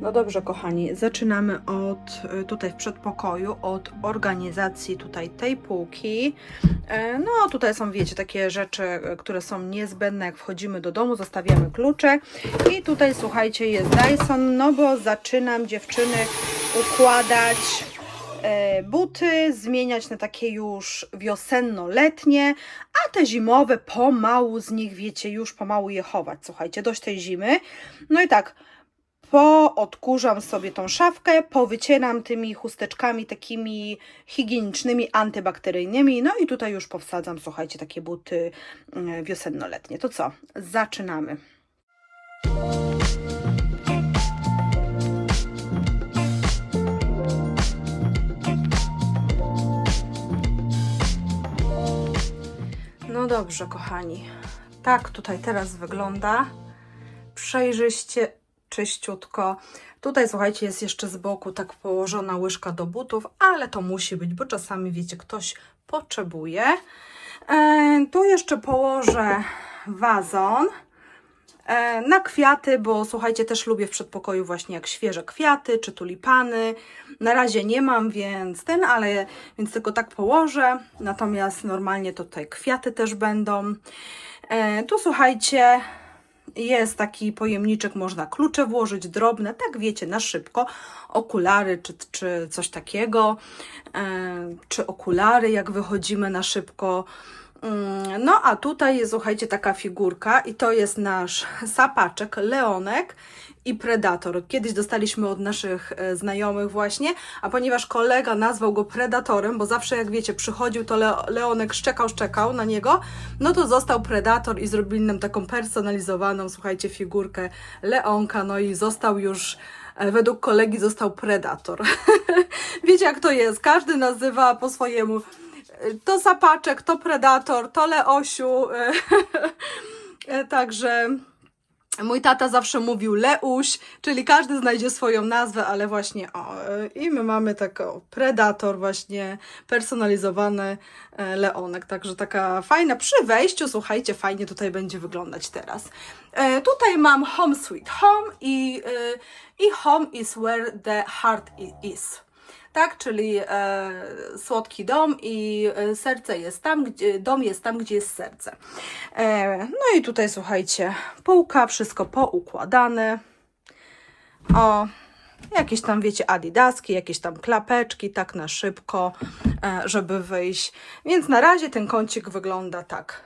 No dobrze, kochani, zaczynamy od y, tutaj w przedpokoju, od organizacji tutaj tej półki. E, No, tutaj są, wiecie, takie rzeczy, y, które są niezbędne, jak wchodzimy do domu, zostawiamy klucze. I tutaj, słuchajcie, jest Dyson, no bo zaczynam dziewczyny układać e, buty, zmieniać na takie już wiosenno-letnie, a te zimowe pomału z nich, wiecie, już pomału je chować. Słuchajcie, dość tej zimy. No i tak, poodkurzam sobie tą szafkę, powycieram tymi chusteczkami takimi higienicznymi, antybakteryjnymi, no i tutaj już powsadzam, słuchajcie, takie buty mm, wiosenno-letnie. To co? Zaczynamy. No dobrze, kochani. Tak tutaj teraz wygląda. Przejrzyście, czyściutko. Tutaj, słuchajcie, jest jeszcze z boku tak położona łyżka do butów, ale to musi być, bo czasami, wiecie, ktoś potrzebuje. E, tu jeszcze położę wazon e, na kwiaty, bo słuchajcie, też lubię w przedpokoju właśnie jak świeże kwiaty czy tulipany. Na razie nie mam, więc ten, ale więc tylko tak położę. Natomiast normalnie tutaj kwiaty też będą. E, tu słuchajcie, jest taki pojemniczek, można klucze włożyć, drobne, tak wiecie, na szybko, okulary czy, czy coś takiego, e, czy okulary, jak wychodzimy na szybko. Mm, No a tutaj jest, słuchajcie, taka figurka i to jest nasz sapaczek, leonek i predator. Kiedyś dostaliśmy od naszych e, znajomych właśnie, a ponieważ kolega nazwał go predatorem, bo zawsze jak wiecie, przychodził to Le leonek szczekał, szczekał na niego, no to został predator i zrobili nam taką personalizowaną, słuchajcie, figurkę leonka, no i został już e, według kolegi został predator. wiecie jak to jest, każdy nazywa po swojemu to sapaczek, to predator, to Leosiu. Także mój tata zawsze mówił Leuś, czyli każdy znajdzie swoją nazwę, ale właśnie o, i my mamy taką predator właśnie personalizowany e, Leonek, także taka fajna przy wejściu, słuchajcie, fajnie tutaj będzie wyglądać teraz. E, Tutaj mam Home Sweet Home i, e, i Home is where the heart is tak? Czyli e, słodki dom i e, serce jest tam, gdzie, dom jest tam, gdzie jest serce. E, no i tutaj słuchajcie, półka, wszystko poukładane. O, jakieś tam, wiecie, adidaski, jakieś tam klapeczki, tak na szybko, e, żeby wyjść. Więc na razie ten kącik wygląda tak.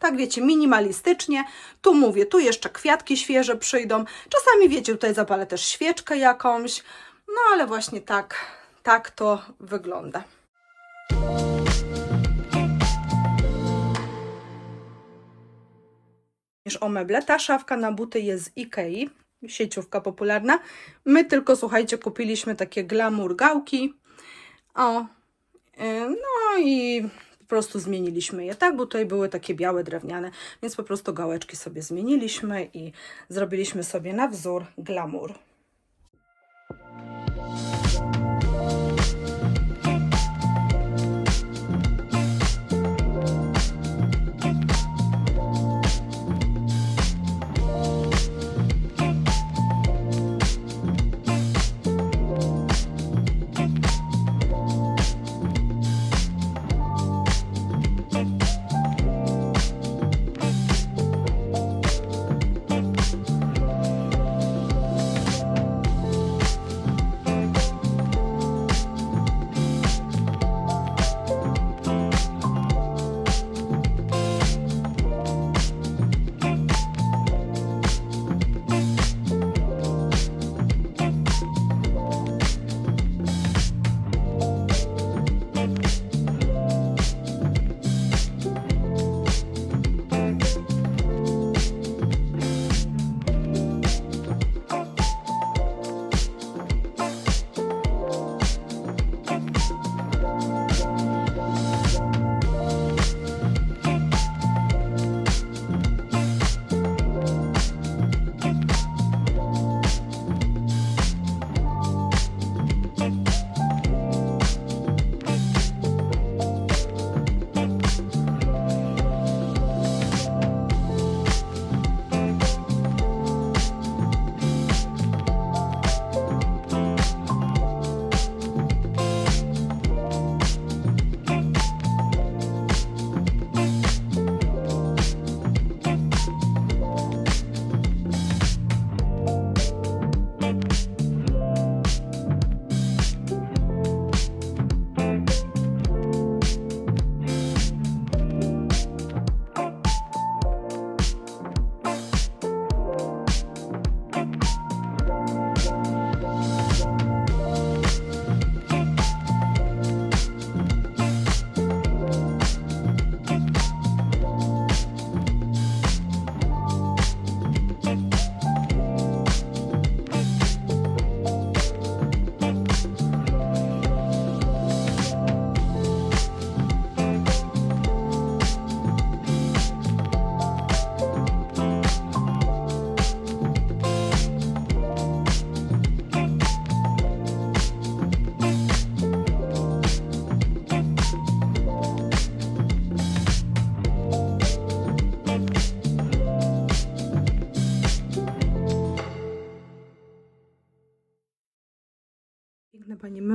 Tak wiecie, minimalistycznie. Tu mówię, tu jeszcze kwiatki świeże przyjdą. Czasami wiecie, tutaj zapalę też świeczkę jakąś. No ale właśnie tak, tak to wygląda. Niż o meble. Ta szafka na buty jest z Ikei, sieciówka popularna. My tylko, słuchajcie, kupiliśmy takie glamour gałki. O, y, no i po prostu zmieniliśmy je, tak? Bo tutaj były takie białe, drewniane, więc po prostu gałeczki sobie zmieniliśmy i zrobiliśmy sobie na wzór glamour.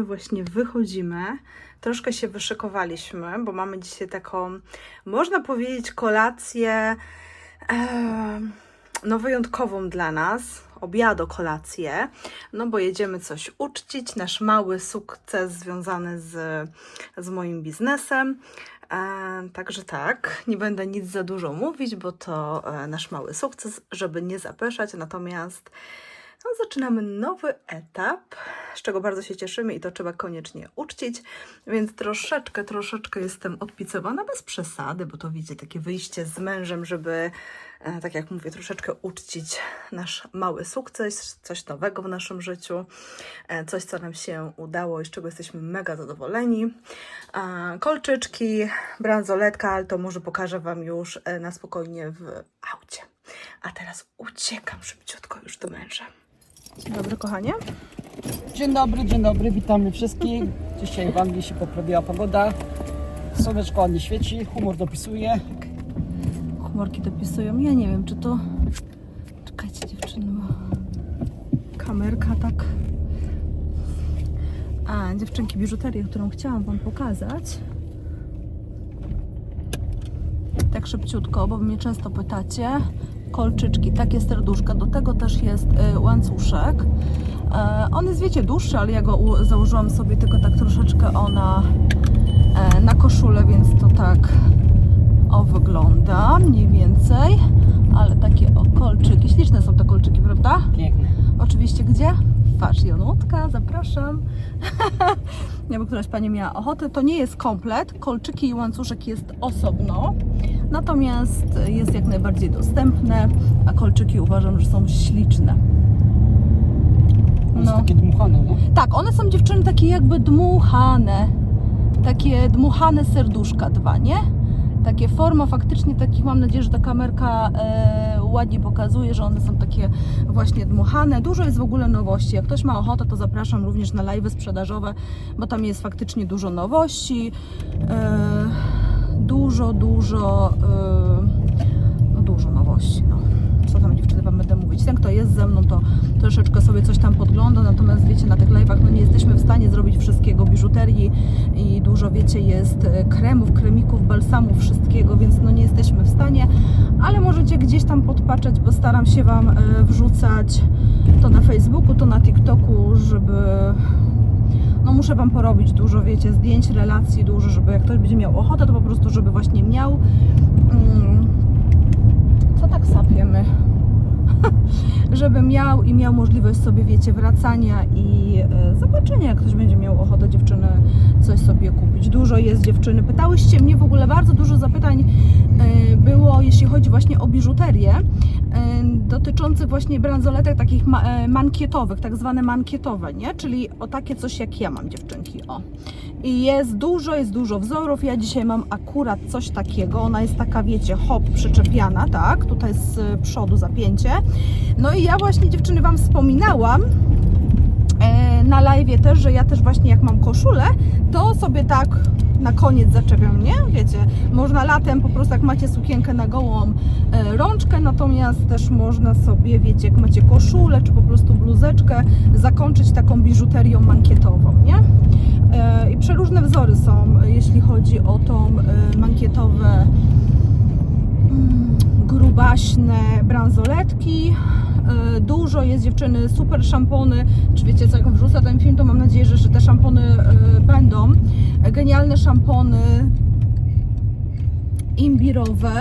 Właśnie wychodzimy. Troszkę się wyszykowaliśmy, bo mamy dzisiaj taką, można powiedzieć, kolację e, no wyjątkową dla nas, obiado kolację, no bo jedziemy coś uczcić, nasz mały sukces związany z, z moim biznesem. E, także tak, nie będę nic za dużo mówić, bo to e, nasz mały sukces, żeby nie zapeszać, natomiast no, zaczynamy nowy etap, z czego bardzo się cieszymy i to trzeba koniecznie uczcić, więc troszeczkę, troszeczkę jestem odpicowana, bez przesady, bo to widzicie, takie wyjście z mężem, żeby, e, tak jak mówię, troszeczkę uczcić nasz mały sukces, coś nowego w naszym życiu, e, coś, co nam się udało i z czego jesteśmy mega zadowoleni. Kolczyczki, bransoletka, ale to może pokażę Wam już e, na spokojnie w aucie. A teraz uciekam szybciutko już do męża. Dzień dobry, kochanie. Dzień dobry, dzień dobry, witamy wszystkich. Dzisiaj w Anglii się poprawiła pogoda. Słoneczko ładnie świeci, humor dopisuje. Chmurki dopisują. Ja nie wiem, czy to. Czekajcie, dziewczyny, bo kamerka tak. A, dziewczynki, biżuterię, którą chciałam Wam pokazać. Tak szybciutko, bo mnie często pytacie. Kolczyczki, takie serduszka. Do tego też jest y, łańcuszek. E, on jest, wiecie, dłuższy, ale ja go założyłam sobie tylko tak troszeczkę ona e, na koszulę, więc to tak o wygląda mniej więcej, ale takie o kolczyki, śliczne są te kolczyki, prawda? Piękne. Oczywiście gdzie? Patrz, Jonutka, zapraszam. Nie, bo któraś Pani miała ochotę. To nie jest komplet, kolczyki i łańcuszek jest osobno, natomiast jest jak najbardziej dostępne, a kolczyki uważam, że są śliczne. One są No. takie dmuchane, no. Tak, one są dziewczyny takie jakby dmuchane. Takie dmuchane serduszka dwa, nie? Takie forma faktycznie takich, mam nadzieję, że ta kamerka e, ładnie pokazuje, że one są takie właśnie dmuchane. Dużo jest w ogóle nowości. Jak ktoś ma ochotę, to zapraszam również na live sprzedażowe, bo tam jest faktycznie dużo nowości. E, dużo, dużo, e, no dużo nowości, no. Co tam dziewczyny Mówić? Ten, kto jest ze mną, to troszeczkę sobie coś tam podgląda, natomiast wiecie, na tych live'ach no nie jesteśmy w stanie zrobić wszystkiego, biżuterii i dużo, wiecie, jest e, kremów, kremików, balsamów, wszystkiego, więc no nie jesteśmy w stanie, ale możecie gdzieś tam podpatrzeć, bo staram się Wam e, wrzucać to na Facebooku, to na TikToku, żeby no muszę Wam porobić dużo, wiecie, zdjęć, relacji dużo, żeby jak ktoś będzie miał ochotę, to po prostu, żeby właśnie miał mm, co tak sapiemy? żeby miał i miał możliwość sobie, wiecie, wracania i e, zobaczenia, jak ktoś będzie miał ochotę dziewczyny coś sobie kupić. Dużo jest dziewczyny. Pytałyście mnie w ogóle bardzo dużo zapytań e, było, jeśli chodzi właśnie o biżuterię, e, dotyczących właśnie bransoletek takich e, mankietowych, tak zwane mankietowe, nie? Czyli o takie coś jak ja mam dziewczynki, o. I jest dużo, jest dużo wzorów. Ja dzisiaj mam akurat coś takiego. Ona jest taka, wiecie, hop, przyczepiana, tak? Tutaj z y, przodu zapięcie. No i ja właśnie dziewczyny Wam wspominałam e, na live też, że ja też właśnie jak mam koszulę, to sobie tak na koniec zaczepiam, nie? Wiecie, można latem po prostu jak macie sukienkę na gołą e, rączkę, natomiast też można sobie, wiecie, jak macie koszulę czy po prostu bluzeczkę, zakończyć taką biżuterią mankietową, nie? E, I przeróżne wzory są, jeśli chodzi o tą e, mankietowe grubaśne bransoletki. E, Dużo jest dziewczyny, super szampony. Czy wiecie co, jak wrzucę ten film, to mam nadzieję, że, że te szampony e, będą. Genialne szampony imbirowe.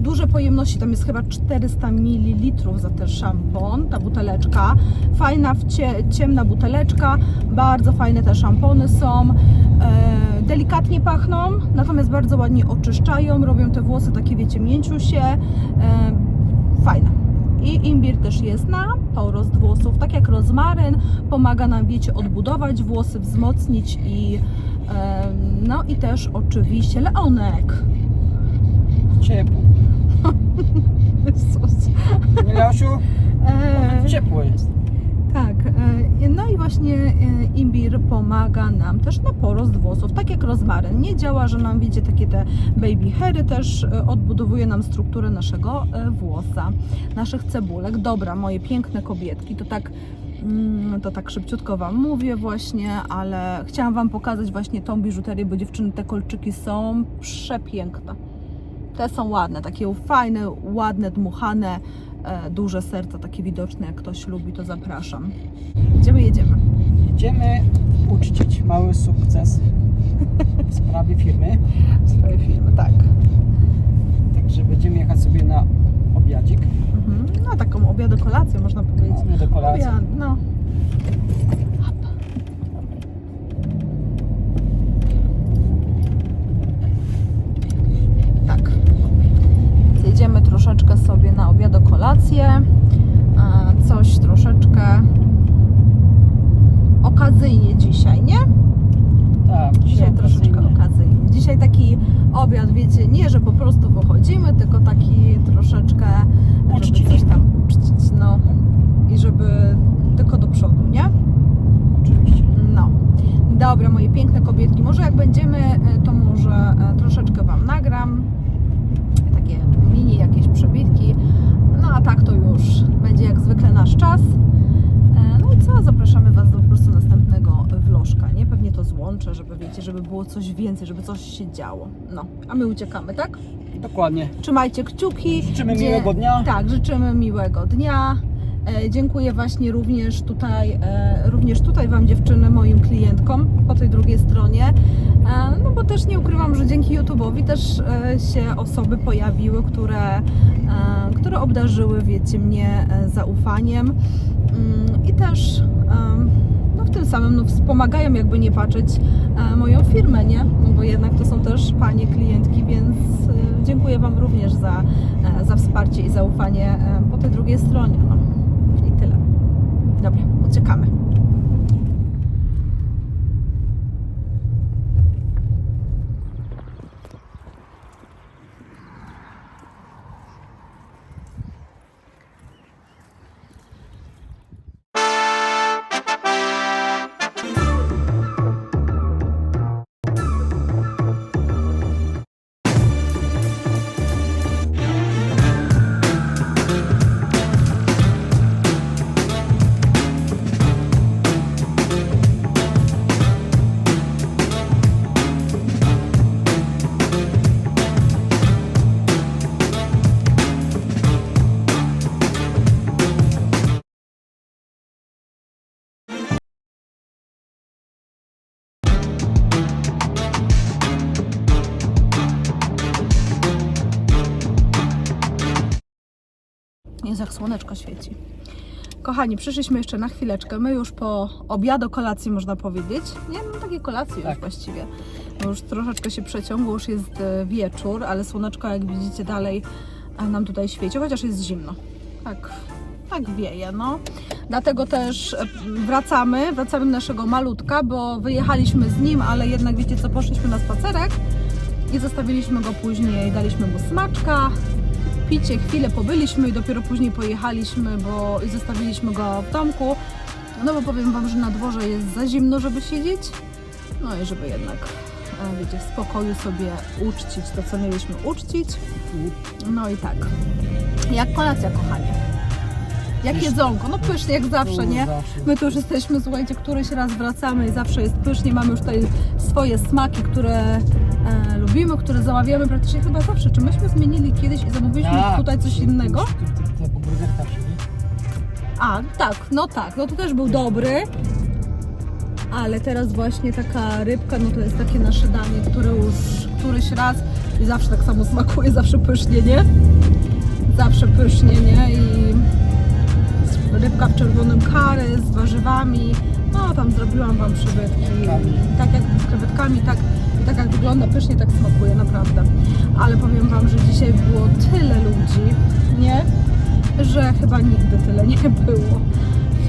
Duże pojemności, tam jest chyba 400 ml za ten szampon, ta buteleczka. Fajna, ciemna buteleczka, bardzo fajne te szampony są. E, delikatnie pachną, natomiast bardzo ładnie oczyszczają, robią te włosy takie, wiecie, mięciusie. E, fajne. I imbir też jest na porost włosów, tak jak rozmaryn, pomaga nam, wiecie, odbudować włosy, wzmocnić i e, no i też oczywiście leonek. Ciepło. Jezus. E, Ciepło jest. Tak, e, no i właśnie e, imbir pomaga nam też na porost włosów, tak jak rozmaryn. Nie działa, że nam wiecie takie te baby hairy też e, odbudowuje nam strukturę naszego włosa, naszych cebulek. Dobra, moje piękne kobietki, to tak Mm, To tak szybciutko Wam mówię właśnie, ale chciałam Wam pokazać właśnie tą biżuterię, bo dziewczyny, te kolczyki są przepiękne. Te są ładne, takie fajne, ładne, dmuchane, duże serca, takie widoczne. Jak ktoś lubi, to zapraszam. Gdzie my jedziemy? Jedziemy uczcić mały sukces w sprawie firmy. Swoje filmy, tak. Także będziemy jechać sobie na obiadzik. Mhm. No taką obiad kolację można powiedzieć. Nie do kolacji. Obiad, no. Hop. Tak. Zjedziemy troszeczkę sobie na obiad kolację. E, Coś troszeczkę okazyjnie dzisiaj, nie? Tak, Dzisiaj troszeczkę okazyjnie. Dzisiaj taki obiad, wiecie, nie, że po prostu wychodzimy, tylko taki troszeczkę, żeby Uczcić. coś tam uczcić, no. I żeby tylko do przodu, nie? Oczywiście. No. Dobra, moje piękne kobietki, może jak będziemy, e, to może e, troszeczkę Wam nagram. Takie mini jakieś przebitki. No a tak to już będzie jak zwykle nasz czas. E, No i co, zapraszamy Was do prostu następnego vlożka, nie? Pewnie to złączę, żeby wiecie, żeby było coś więcej, żeby coś się działo. No, a my uciekamy, tak? Dokładnie. Trzymajcie kciuki. Życzymy miłego dnia. Tak, życzymy miłego dnia. E, dziękuję właśnie również tutaj, e, również tutaj Wam dziewczyny, moim klientkom po tej drugiej stronie. E, no bo też nie ukrywam, że dzięki YouTube'owi też e, się osoby pojawiły, które, e, które obdarzyły, wiecie, mnie e, zaufaniem Mm, i też w tym samym no, wspomagają, jakby nie patrzeć, e, moją firmę, nie? No bo jednak to są też panie klientki, więc e, dziękuję Wam również za, e, za wsparcie i zaufanie po tej drugiej stronie. No. I tyle. Dobra, uciekamy. Jak słoneczko świeci. Kochani, przyszliśmy jeszcze na chwileczkę. My już po obiadu, kolacji można powiedzieć. Nie, no takie kolacje już Tak. właściwie. Bo już troszeczkę się przeciągło, już jest e, wieczór, ale słoneczko, jak widzicie, dalej e, nam tutaj świeci, chociaż jest zimno. Tak, tak wieje, no. Dlatego też e, wracamy, wracamy do naszego malutka, bo wyjechaliśmy z nim, ale jednak wiecie co, poszliśmy na spacerek i zostawiliśmy go później, daliśmy mu smaczka, picie, chwilę pobyliśmy i dopiero później pojechaliśmy, bo zostawiliśmy go w domku. No bo powiem Wam, że na dworze jest za zimno, żeby siedzieć. No i żeby jednak, e, wiecie, w spokoju sobie uczcić to, co mieliśmy uczcić. No i tak. Jak kolacja, kochanie? Jak jedzonko? No pysznie, jak zawsze, nie? My tu już jesteśmy, słuchajcie, któryś raz wracamy i zawsze jest pysznie. Mamy już tutaj swoje smaki, które e, lubimy, które zamawiamy praktycznie chyba zawsze. Czy myśmy zmienili kiedyś i zamówiliśmy Tak. tutaj coś innego? A, tak, no tak, no to też był dobry. Ale teraz właśnie taka rybka, no to jest takie nasze danie, które już któryś raz i zawsze tak samo smakuje, zawsze pysznie, nie? Zawsze pysznie, nie? I rybka w czerwonym kary z warzywami. No tam zrobiłam Wam przybytki. I tak jak z krewetkami, tak, tak jak wygląda pysznie, tak smakuje, naprawdę. Ale powiem Wam, że dzisiaj było tyle ludzi, nie? Że chyba nigdy tyle nie było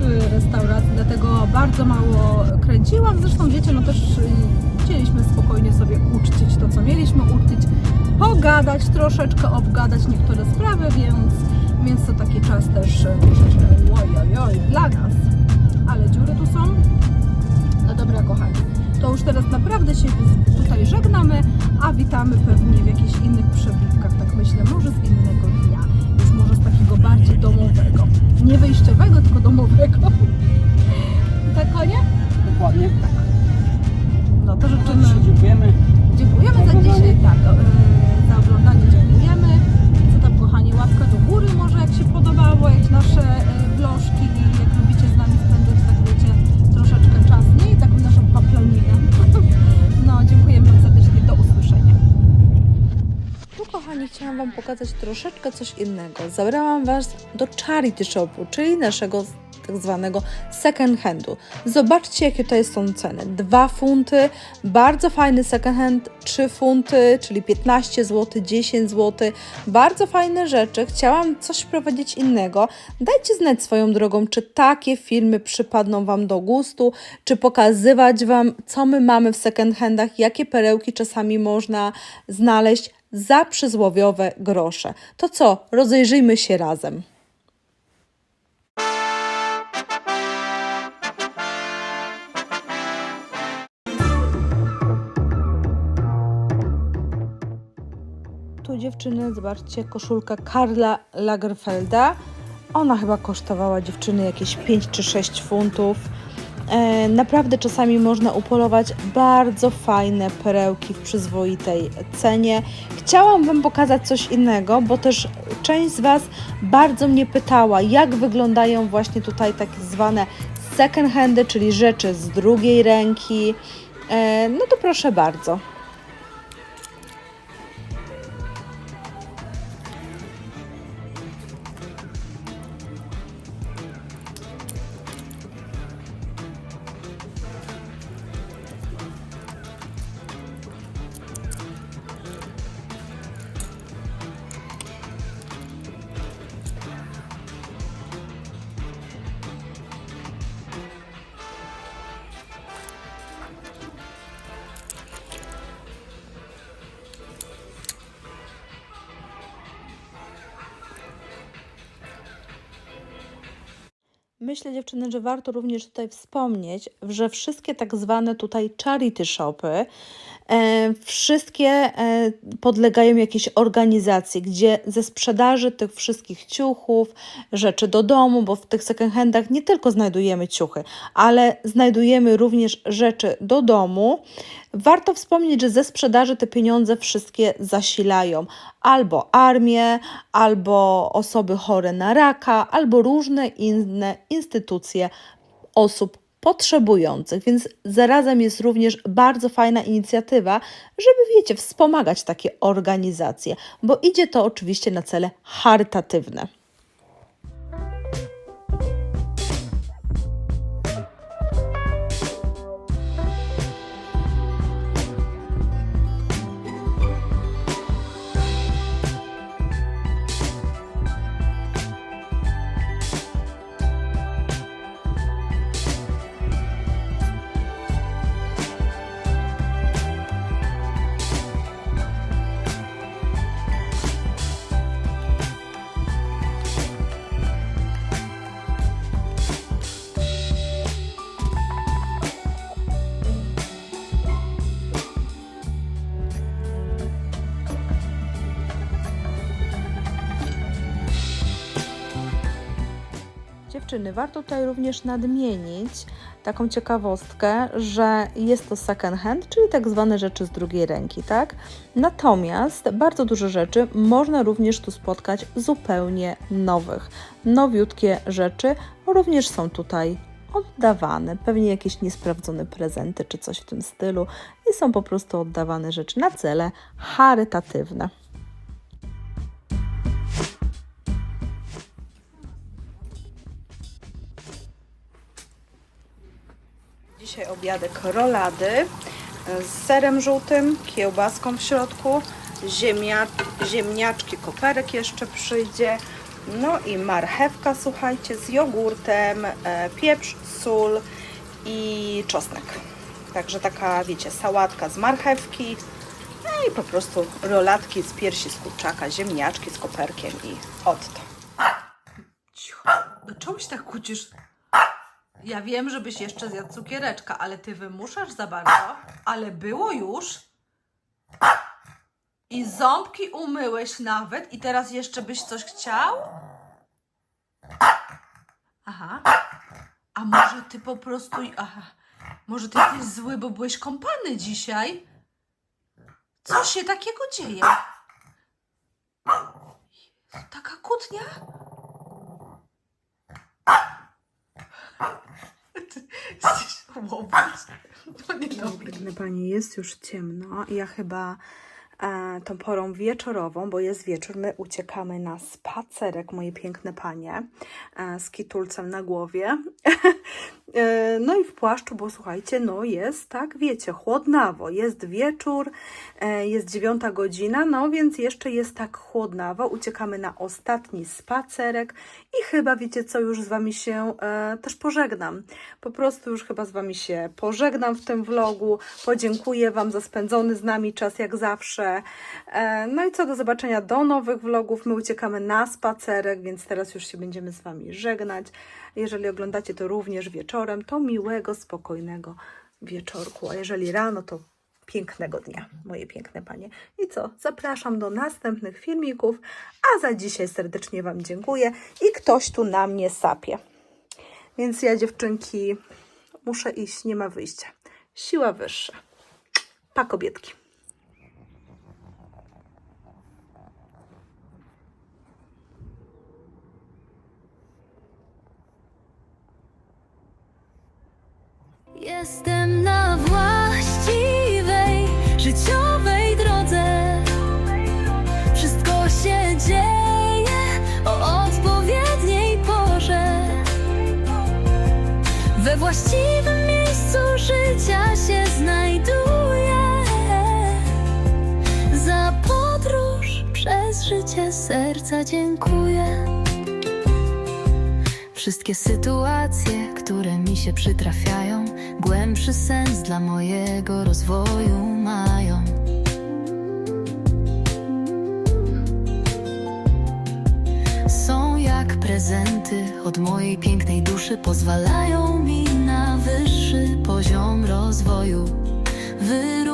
w restauracji, dlatego bardzo mało kręciłam. Zresztą wiecie, no też chcieliśmy spokojnie sobie uczcić to, co mieliśmy uczcić, pogadać, troszeczkę obgadać niektóre sprawy, więc, więc to taki czas też troszeczkę ojojoj dla nas. Ale dziury tu są. No dobra, kochani, to już teraz naprawdę się tutaj żegnamy, a witamy pewnie w jakichś innych przebitkach, tak myślę, może z innego dnia, już może z takiego bardziej domowego. Nie wyjściowego, tylko domowego. Pokazać troszeczkę coś innego. Zabrałam Was do Charity Shopu, czyli naszego tak zwanego second handu. Zobaczcie, jakie tutaj są ceny. 2 funty, bardzo fajny second hand, 3 funty, czyli 15 zł, 10 zł. Bardzo fajne rzeczy. Chciałam coś wprowadzić innego. Dajcie znać swoją drogą, czy takie filmy przypadną Wam do gustu, czy pokazywać Wam, co my mamy w second handach, jakie perełki czasami można znaleźć za przysłowiowe grosze. To co, rozejrzyjmy się razem. Tu dziewczyny, zobaczcie, koszulka Karla Lagerfelda. Ona chyba kosztowała dziewczyny jakieś 5 czy 6 funtów. E, naprawdę czasami można upolować bardzo fajne perełki w przyzwoitej cenie. Chciałam Wam pokazać coś innego, bo też część z Was bardzo mnie pytała, jak wyglądają właśnie tutaj tak zwane second handy, czyli rzeczy z drugiej ręki. E, no to proszę bardzo. Myślę, dziewczyny, że warto również tutaj wspomnieć, że wszystkie tak zwane tutaj charity shopy, wszystkie e, podlegają jakiejś organizacji, gdzie ze sprzedaży tych wszystkich ciuchów, rzeczy do domu, bo w tych second handach nie tylko znajdujemy ciuchy, ale znajdujemy również rzeczy do domu. Warto wspomnieć, że ze sprzedaży te pieniądze wszystkie zasilają albo armię, albo osoby chore na raka, albo różne inne instytucje osób potrzebujących, więc zarazem jest również bardzo fajna inicjatywa, żeby, wiecie, wspomagać takie organizacje, bo idzie to oczywiście na cele charytatywne. Dziewczyny, warto tutaj również nadmienić taką ciekawostkę, że jest to second hand, czyli tak zwane rzeczy z drugiej ręki, tak? Natomiast bardzo dużo rzeczy można również tu spotkać zupełnie nowych. Nowiutkie rzeczy również są tutaj oddawane, pewnie jakieś niesprawdzone prezenty czy coś w tym stylu i są po prostu oddawane rzeczy na cele charytatywne. Dzisiaj obiadek rolady e, z serem żółtym, kiełbaską w środku, ziemia, ziemniaczki, koperek jeszcze przyjdzie, no i marchewka, słuchajcie, z jogurtem, e, pieprz, sól i czosnek. Także taka, wiecie, sałatka z marchewki, no i po prostu rolatki z piersi z kurczaka, ziemniaczki z koperkiem i otto. Cicho, do czemu się tak kłócisz? Ja wiem, żebyś jeszcze zjadł cukiereczka, ale ty wymuszasz za bardzo. Ale było już. I ząbki umyłeś nawet i teraz jeszcze byś coś chciał? Aha. A może ty po prostu... Aha. Może ty jesteś zły, bo byłeś kąpany dzisiaj? Co się takiego dzieje? Taka kłótnia? Jesteś łobuź. No nie Piękne Pani, jest już ciemno. Ja chyba e, tą porą wieczorową, bo jest wieczór, my uciekamy na spacerek, moje piękne panie, e, z kitulcem na głowie. E, no i w płaszczu, bo słuchajcie, no jest tak, wiecie, chłodnawo, jest wieczór, e, jest dziewiąta godzina, no więc jeszcze jest tak chłodnawo, uciekamy na ostatni spacerek i chyba wiecie co, już z Wami się e, też pożegnam. Po prostu już chyba z Wami się pożegnam w tym vlogu, podziękuję Wam za spędzony z nami czas jak zawsze. No i co do zobaczenia do nowych vlogów, my uciekamy na spacerek, więc teraz już się będziemy z Wami żegnać. Jeżeli oglądacie to również wieczorem, to miłego, spokojnego wieczorku, a jeżeli rano, to pięknego dnia, moje piękne panie. I co? Zapraszam do następnych filmików, a za dzisiaj serdecznie Wam dziękuję i ktoś tu na mnie sapie. Więc ja, dziewczynki, muszę iść, nie ma wyjścia. Siła wyższa. Pa, kobietki. Jestem na właściwej życiowej drodze. Wszystko się dzieje o odpowiedniej porze. We właściwym miejscu życia się znajduję. Za podróż przez życie serca dziękuję. Wszystkie sytuacje, które mi się przytrafiają, głębszy sens dla mojego rozwoju mają. Są jak prezenty od mojej pięknej duszy, pozwalają mi na wyższy poziom rozwoju. Wyru